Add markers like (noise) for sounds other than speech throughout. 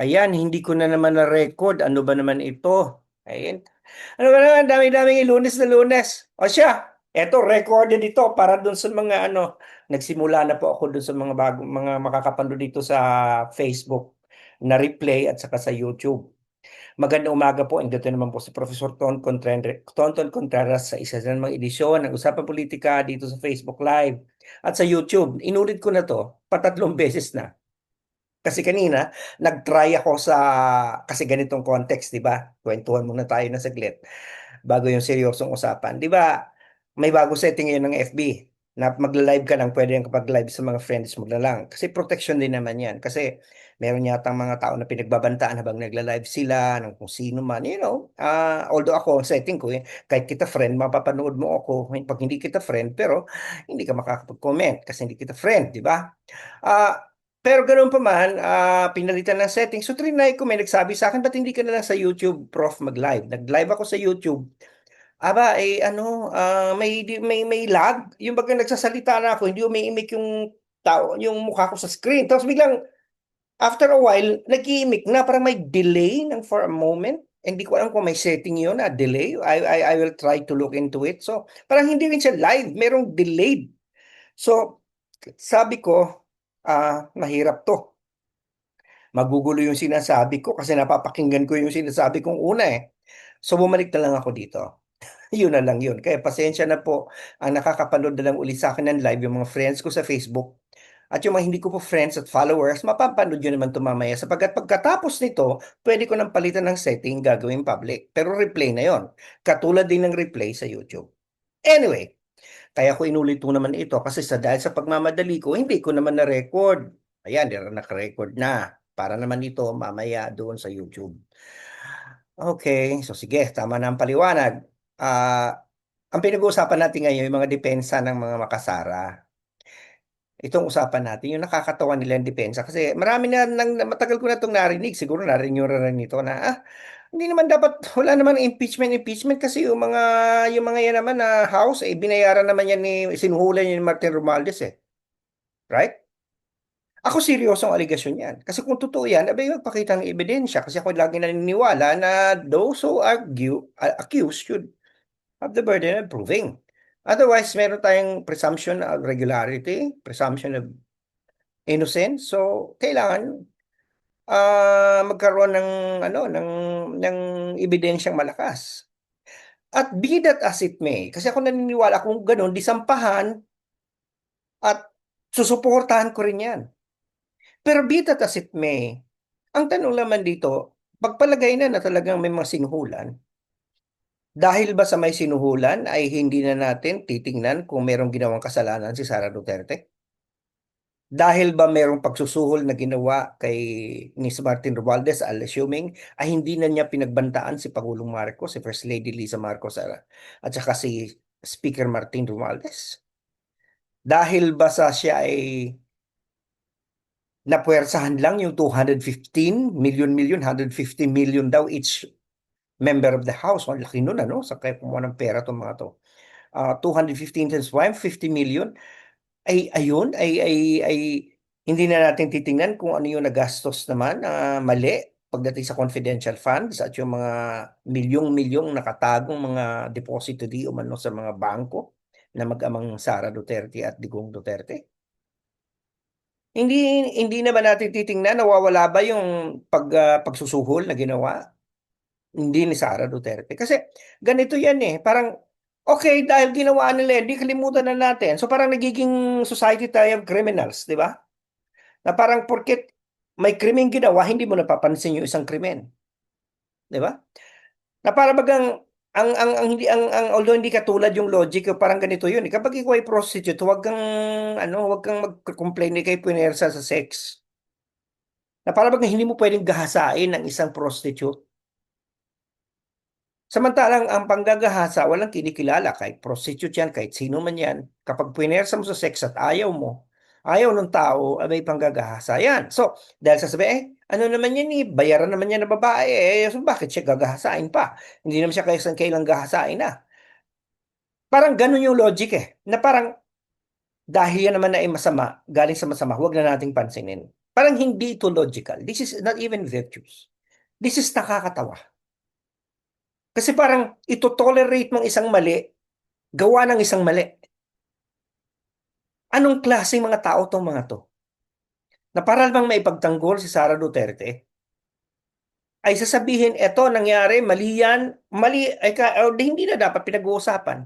Ayan, hindi ko na naman na-record. Ano ba naman ito? Ayan. Ano ba naman? Dami-daming lunes na lunes. O siya, eto, recorded ito para dun sa mga ano, nagsimula na po ako dun sa mga bago, mga makakapanood dito sa Facebook na replay at saka sa YouTube. Magandang umaga po. Andito naman po si Professor Ton Contreras, Tonton Contreras sa isa sa mga edisyon ng Usapang Politika dito sa Facebook Live at sa YouTube. Inulit ko na to patatlong beses na. Kasi kanina, nag-try ako sa, kasi ganitong context, di ba? Kwentuhan muna tayo na saglit bago yung seryosong usapan. Di ba, may bago setting ngayon ng FB na magla-live ka lang, pwede yung kapag live sa mga friends mo na lang. Kasi protection din naman yan. Kasi meron yata mga tao na pinagbabantaan habang nagla-live sila, ng kung sino man, you know. Uh, although ako, setting ko, eh, kahit kita friend, mapapanood mo ako pag hindi kita friend, pero hindi ka makakapag-comment kasi hindi kita friend, di ba? Uh, pero ganoon pa man, uh, pinalitan ng settings. So, trinay ko, may nagsabi sa akin, ba't hindi ka na lang sa YouTube, prof, mag-live? Nag-live ako sa YouTube. Aba, eh, ano, uh, may, may, may lag. Yung baga nagsasalita na ako, hindi umiimik yung tao, yung mukha ko sa screen. Tapos biglang, after a while, nag-iimik na, parang may delay ng for a moment. Hindi ko alam kung may setting yun na delay. I, I, I will try to look into it. So, parang hindi rin siya live. Merong delayed. So, sabi ko, ah, mahirap to. Magugulo yung sinasabi ko kasi napapakinggan ko yung sinasabi kong una eh. So bumalik na lang ako dito. (laughs) yun na lang yun. Kaya pasensya na po ang nakakapanood na lang uli sa akin ng live yung mga friends ko sa Facebook. At yung mga hindi ko po friends at followers, mapapanood yun naman ito mamaya. Sapagkat pagkatapos nito, pwede ko nang palitan ng setting gagawin public. Pero replay na yon Katulad din ng replay sa YouTube. Anyway, kaya ko inulit ko naman ito kasi sa dahil sa pagmamadali ko, hindi ko naman na-record. Ayan, naka-record na. Para naman ito mamaya doon sa YouTube. Okay, so sige, tama na ang paliwanag. Uh, ang pinag-uusapan natin ngayon, yung mga depensa ng mga makasara. Itong usapan natin, yung nakakatawa nila yung depensa. Kasi marami na, nang, matagal ko na itong narinig, siguro narinig nyo rin nito na, ah, hindi naman dapat, wala naman impeachment, impeachment kasi yung mga, yung mga yan naman na house, eh, binayaran naman yan ni, sinuhulan ni Martin Romualdez eh. Right? Ako seryosong aligasyon yan. Kasi kung totoo yan, abay magpakita ng ebidensya. Kasi ako lagi naniniwala na those who argue, uh, accuse should have the burden of proving. Otherwise, meron tayong presumption of regularity, presumption of innocence. So, kailangan uh, magkaroon ng ano ng ng ebidensyang malakas. At be that as it may, kasi ako naniniwala kung ganun, disampahan at susuportahan ko rin yan. Pero be that as it may, ang tanong naman dito, pagpalagay na na talagang may mga sinuhulan, dahil ba sa may sinuhulan ay hindi na natin titingnan kung merong ginawang kasalanan si Sara Duterte? Dahil ba merong pagsusuhol na ginawa kay ni Martin Romualdez, I'll assuming, ay hindi na niya pinagbantaan si Pangulong Marcos, si First Lady Lisa Marcos at saka si Speaker Martin Romualdez? Dahil ba sa siya ay napuwersahan lang yung 215 million million, 150 million daw each member of the House. Ang laki nun, ano? Sa kaya kumuha ng pera itong mga to. Uh, 215 times 1, 50 million ay ayun, ay ay ay hindi na natin titingnan kung ano yung nagastos naman na uh, mali pagdating sa confidential funds at yung mga milyong-milyong nakatagong mga deposito di umano sa mga bangko na mag-amang Sara Duterte at Digong Duterte. Hindi hindi na ba natin titingnan nawawala ba yung pag uh, pagsusuhol na ginawa hindi ni Sara Duterte kasi ganito yan eh parang Okay, dahil ginawa nila, hindi kalimutan na natin. So parang nagiging society tayo of criminals, di ba? Na parang porket may krimeng ginawa, hindi mo napapansin yung isang krimen. Di ba? Na para bagang ang ang ang hindi ang, ang although hindi katulad yung logic parang ganito yun eh. kapag ikaw ay prostitute huwag kang ano huwag kang mag-complain kay punersa sa sex na para bang hindi mo pwedeng gahasain ng isang prostitute Samantalang ang panggagahasa, walang kinikilala, kahit prostitute yan, kahit sino man yan. Kapag pinersa mo sa sex at ayaw mo, ayaw ng tao, ay may panggagahasa yan. So, dahil sasabi, eh, ano naman yan eh, bayaran naman yan na babae, eh, so bakit siya gagahasain pa? Hindi naman siya kaysan kailang gahasain na. Parang ganun yung logic eh, na parang dahil yan naman na ay masama, galing sa masama, huwag na nating pansinin. Parang hindi ito logical. This is not even virtuous. This is nakakatawa. Kasi parang ito tolerate mong isang mali, gawa ng isang mali. Anong klaseng mga tao tong mga to? Na para bang maipagtanggol si Sara Duterte, ay sasabihin, eto, nangyari, mali yan, mali, ay ka, o, di, hindi na dapat pinag-uusapan.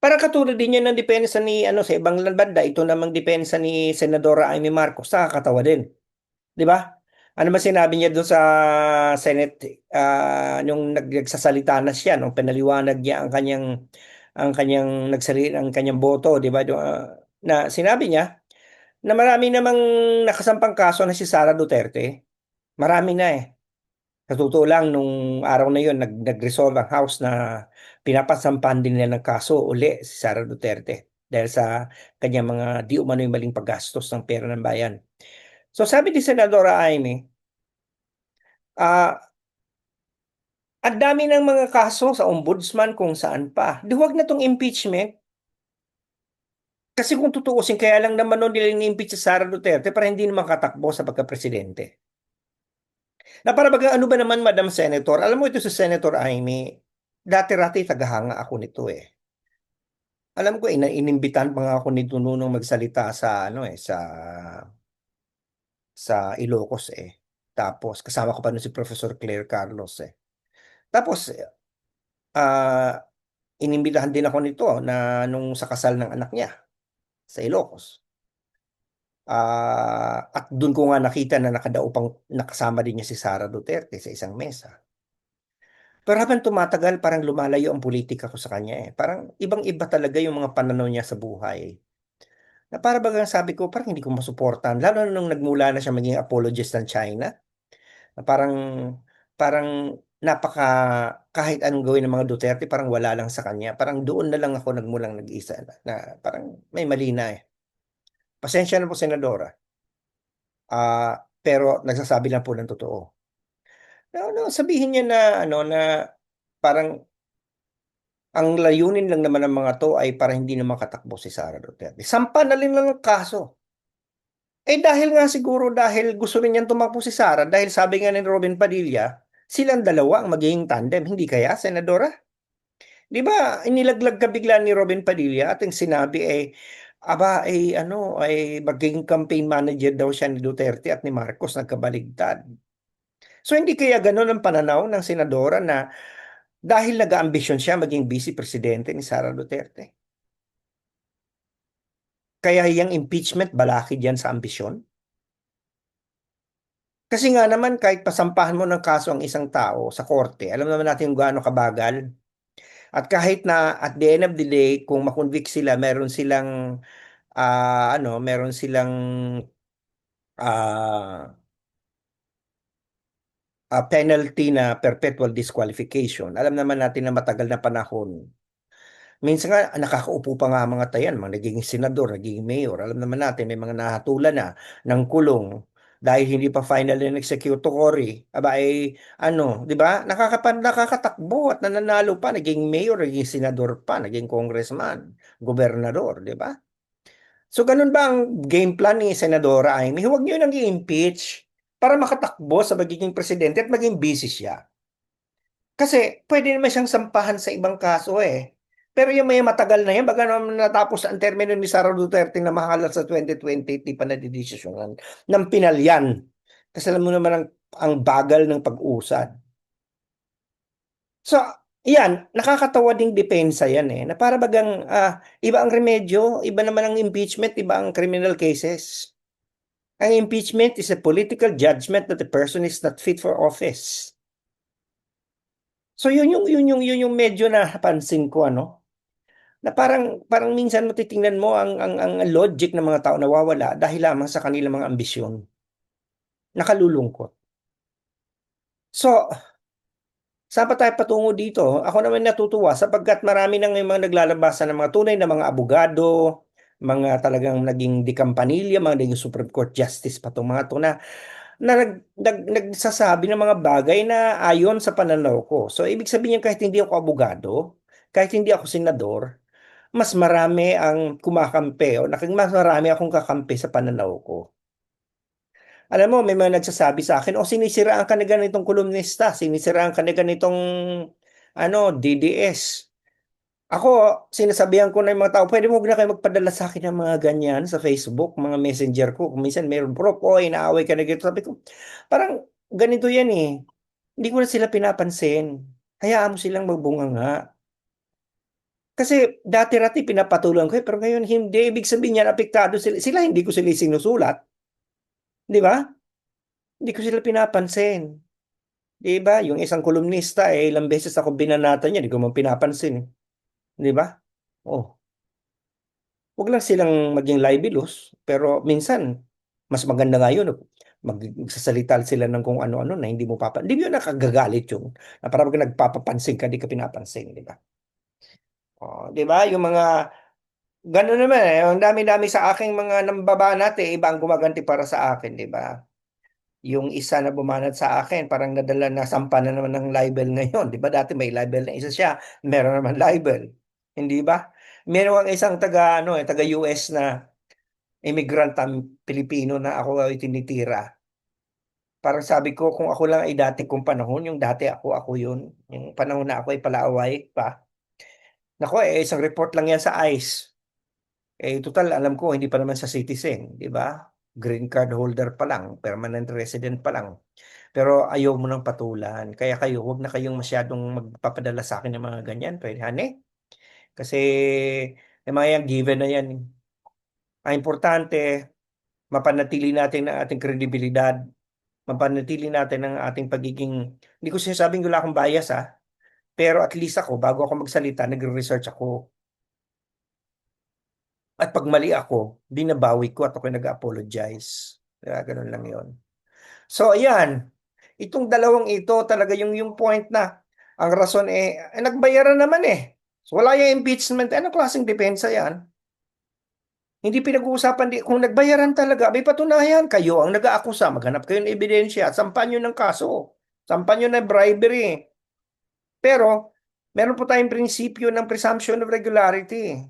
Parang katulad din yan ng depensa ni, ano, sa ibang banda, ito namang depensa ni Senadora Amy Marcos, nakakatawa din. Di ba? Ano ba sinabi niya doon sa Senate, ah, nung nag- nagsasalita na siya, nung pinaliwanag niya ang kanyang, ang kanyang nagsali, ang kanyang boto, di ba? Ah, na sinabi niya, na marami namang nakasampang kaso na si Sara Duterte. Marami na eh. Sa totoo lang, nung araw na yun, nag, nag-resolve ang House na pinapasampan din nila ng kaso uli si Sara Duterte dahil sa kanyang mga di umano'y maling paggastos ng pera ng bayan. So sabi ni Senadora Amy, ah ang dami ng mga kaso sa ombudsman kung saan pa. Di huwag na tong impeachment. Kasi kung tutuusin, kaya lang naman nun nila ni-impeach si Sara Duterte para hindi naman katakbo sa pagka-presidente. Na para baga ano ba naman, Madam Senator? Alam mo ito si Senator Amy, dati-rati tagahanga ako nito eh. Alam ko, ina inimbitan pa nga ako nito nung magsalita sa ano eh, sa sa Ilocos eh. Tapos kasama ko pa nun si Professor Claire Carlos eh. Tapos ah inimbitahan din ako nito na nung sa kasal ng anak niya sa Ilocos. Ah, at doon ko nga nakita na nakadaupang nakasama din niya si Sara Duterte sa isang mesa. Pero habang tumatagal, parang lumalayo ang politika ko sa kanya eh. Parang ibang-iba talaga yung mga pananaw niya sa buhay. Na para bagang sabi ko, parang hindi ko masuportahan. Lalo na nung nagmula na siya maging apologist ng China. Na parang, parang napaka, kahit anong gawin ng mga Duterte, parang wala lang sa kanya. Parang doon na lang ako nagmulang nag-isa na, na parang may mali na eh. Pasensya na po, Senadora. Ah, pero nagsasabi lang po ng totoo. No, no, sabihin niya na ano na parang ang layunin lang naman ng mga to ay para hindi na makatakbo si Sara Duterte. Sampa na rin lang ang kaso. Eh dahil nga siguro dahil gusto rin niyang tumakbo si Sara dahil sabi nga ni Robin Padilla, silang dalawa ang magiging tandem, hindi kaya, Senadora? Di ba, inilaglag ka bigla ni Robin Padilla at ang sinabi ay aba ay ano ay magiging campaign manager daw siya ni Duterte at ni Marcos nagkabaligtad. So hindi kaya ganun ang pananaw ng senadora na dahil nag-aambisyon siya maging vice presidente ni Sara Duterte. Kaya yung impeachment balakid yan sa ambisyon? Kasi nga naman kahit pasampahan mo ng kaso ang isang tao sa korte, alam naman natin kung gaano kabagal. At kahit na at the end of the day, kung makonvict sila, meron silang ah, ano, meron silang ah, ah, penalty na perpetual disqualification. Alam naman natin na matagal na panahon. Minsan nga nakakaupo pa nga mga tayan, mga nagiging senador, nagiging mayor. Alam naman natin may mga nahatulan na ng kulong dahil hindi pa final and executory. Aba ay ano, 'di ba? Nakakapan nakakatakbo at nananalo pa, naging mayor, naging senador pa, naging congressman, gobernador, 'di ba? So ganun ba ang game plan ni Senadora Amy? Huwag niyo nang i-impeach para makatakbo sa magiging presidente at maging busy siya. Kasi pwede naman siyang sampahan sa ibang kaso eh. Pero yung may matagal na yan, baga naman natapos ang termino ni Sara Duterte na mahalal sa 2020, di pa nadidesisyonan ng pinalyan. Kasi alam mo naman ang, ang bagal ng pag-usad. So, yan, nakakatawa ding depensa yan eh. Na para bagang ah, iba ang remedyo, iba naman ang impeachment, iba ang criminal cases. Ang impeachment is a political judgment that the person is not fit for office. So yun yung yun yung yun yung medyo napansin ko ano na parang parang minsan matitingnan mo ang ang ang logic ng mga tao nawawala dahil lamang sa kanilang mga ambisyon. Nakalulungkot. So, saan pa tayo patungo dito? Ako naman natutuwa sapagkat marami nang yung mga naglalabasan ng mga tunay na mga abogado, mga talagang naging dikampanilya, mga naging Supreme Court Justice pa itong mga to na, na nag, nag, nagsasabi ng mga bagay na ayon sa pananaw ko. So, ibig sabihin kahit hindi ako abogado, kahit hindi ako senador, mas marami ang kumakampi o naking mas marami akong kakampi sa pananaw ko. Alam mo, may mga nagsasabi sa akin, o sinisiraan ka na ganitong kolumnista, sinisiraan ka na ganitong ano, DDS. Ako, sinasabihan ko na yung mga tao, pwede mo na kayo magpadala sa akin ng mga ganyan sa Facebook, mga messenger ko. Kung minsan mayroon, bro, o inaaway ka na ganito. Sabi ko, parang ganito yan eh. Hindi ko na sila pinapansin. Hayaan mo silang magbunga nga. Kasi dati-rati pinapatulan ko eh, pero ngayon hindi. Ibig sabihin yan, apektado sila. Sila hindi ko sila sinusulat. Di ba? Hindi ko sila pinapansin. Di ba? Yung isang kolumnista, eh, ilang beses ako binanata niya, hindi ko man pinapansin. Eh. Di ba? Oh. Huwag lang silang maging libelous, pero minsan, mas maganda nga yun. Magsasalita sila ng kung ano-ano na hindi mo papansin. Hindi mo nakagagalit yun. Na parang nagpapapansin ka, di ka pinapansin, di ba? Oh, 'di ba? Yung mga gano'n naman eh, ang dami-dami sa aking mga nambabanat eh, iba ang gumaganti para sa akin, 'di ba? Yung isa na bumanat sa akin, parang nadala na sampa na naman ng libel ngayon, 'di ba? Dati may libel na isa siya, meron naman libel. Hindi ba? Meron ang isang taga ano eh, taga US na immigrant ang Pilipino na ako ay tinitira. Parang sabi ko kung ako lang ay dati kong panahon, yung dati ako, ako yun. Yung panahon na ako ay palaaway pa. Nako, eh, isang report lang yan sa ICE. Eh, total, alam ko, hindi pa naman sa citizen, di ba? Green card holder pa lang, permanent resident pa lang. Pero ayaw mo nang patulan. Kaya kayo, huwag na kayong masyadong magpapadala sa akin ng mga ganyan. Pwede, hane? Kasi, yung mga yan, given na yan. Ang importante, mapanatili natin ang ating kredibilidad, mapanatili natin ang ating pagiging, hindi ko sinasabing wala akong bias ha, pero at least ako, bago ako magsalita, nagre-research ako. At pag mali ako, binabawi ko at ako nag-apologize. Kaya ganun lang yon. So, ayan. Itong dalawang ito, talaga yung, yung point na, ang rason eh, eh nagbayaran naman eh. So, wala yung impeachment. Anong klaseng depensa yan? Hindi pinag-uusapan di kung nagbayaran talaga, may patunayan kayo ang nag-aakusa, maghanap kayo ng ebidensya, sampan nyo ng kaso, sampan nyo ng bribery, pero, meron po tayong prinsipyo ng presumption of regularity.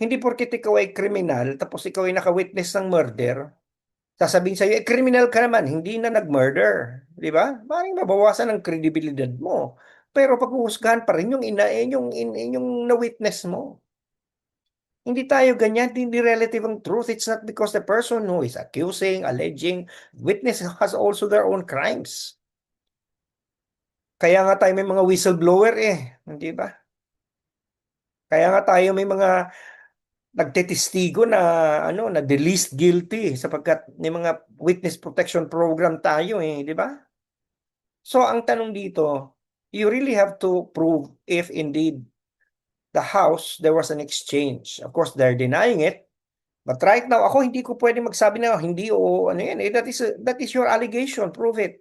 Hindi porkit ikaw ay kriminal, tapos ikaw ay naka-witness ng murder, sasabihin sa'yo, eh, criminal ka naman, hindi na nag-murder. Di ba? Maring mabawasan ang kredibilidad mo. Pero pag-uusgahan pa rin yung, ina, eh, yung, in, yung na-witness mo. Hindi tayo ganyan, hindi relative ang truth. It's not because the person who is accusing, alleging, witness has also their own crimes. Kaya nga tayo may mga whistleblower eh, hindi ba? Kaya nga tayo may mga nagtetestigo na ano na the least guilty sapagkat may mga witness protection program tayo eh, di ba? So ang tanong dito, you really have to prove if indeed the house there was an exchange. Of course, they're denying it. But right now, ako hindi ko pwede magsabi na hindi o ano yan. Eh, that is that is your allegation. Prove it.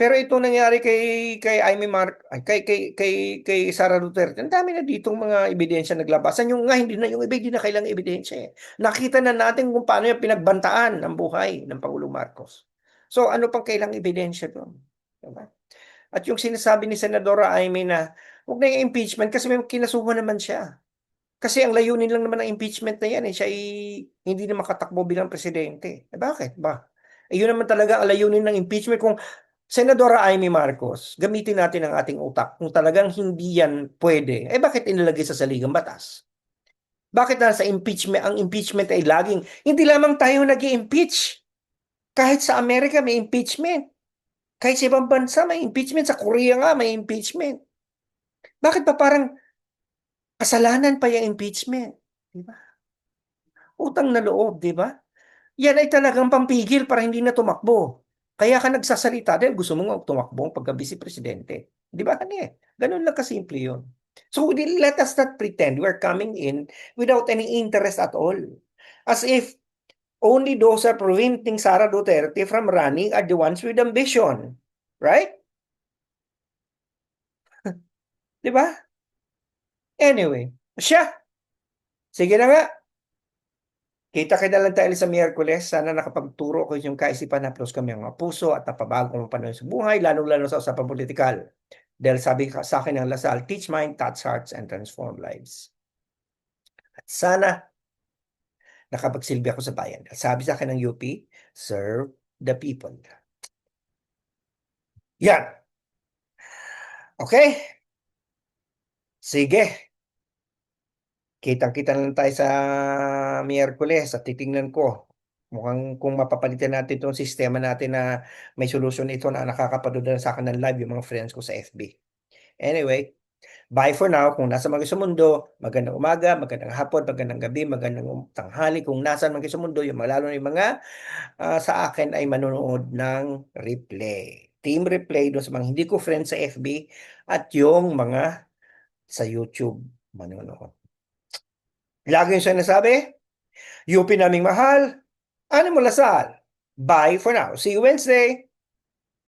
Pero ito nangyari kay kay Amy Mark kay kay kay kay Sara Duterte. Ang dami na ditong mga ebidensya naglabasan. Yung nga hindi na yung iba hindi na kailangan ebidensya. Eh. Nakita na natin kung paano yung pinagbantaan ng buhay ng Pangulong Marcos. So ano pang kailangang ebidensya doon? Diba? At yung sinasabi ni Senadora Amy na huwag na yung impeachment kasi may kinasuhan naman siya. Kasi ang layunin lang naman ng impeachment na yan eh, siya ay hindi na makatakbo bilang presidente. Eh, bakit ba? Eh, yun naman talaga ang layunin ng impeachment kung Senadora Amy Marcos, gamitin natin ang ating utak. Kung talagang hindi yan pwede, eh bakit inilagay sa saligang batas? Bakit na sa impeachment, ang impeachment ay laging, hindi lamang tayo nag impeach Kahit sa Amerika may impeachment. Kahit sa ibang bansa may impeachment. Sa Korea nga may impeachment. Bakit pa parang kasalanan pa yung impeachment? Di ba? Utang na loob, di ba? Yan ay talagang pampigil para hindi na tumakbo. Kaya ka nagsasalita dahil gusto mong tumakbo pagka vice presidente. Di ba? Ano eh? Ganun lang kasimple yun. So let us not pretend we're coming in without any interest at all. As if only those are preventing Sara Duterte from running are the ones with ambition. Right? (laughs) Di ba? Anyway, siya. Sige na nga. Kita-kita lang tayo sa Miyerkules. Sana nakapagturo ko yung kaisipan na plus kami ang mga puso at napabago ang panahon sa buhay, lalo-lalo sa usapang politikal. Dahil sabi sa akin ng Lasal, teach mind, touch hearts, and transform lives. At sana nakapagsilbi ako sa bayan. Sabi sa akin ng UP, serve the people. Yan. Okay? Sige. Kitang-kita na lang tayo sa Miyerkules at titingnan ko. Mukhang kung mapapalitan natin itong sistema natin na may solusyon ito na nakakapanood na sa akin ng live yung mga friends ko sa FB. Anyway, bye for now. Kung nasa mga sa mundo, magandang umaga, magandang hapon, magandang gabi, magandang tanghali. Kung nasa mga sa mundo, yung lalo na yung mga ah, sa akin ay manonood ng replay. Team replay doon sa mga hindi ko friends sa FB at yung mga sa YouTube manonood. Lagi yung sinasabi, UP naming mahal, ano mo lasal? Bye for now. See you Wednesday.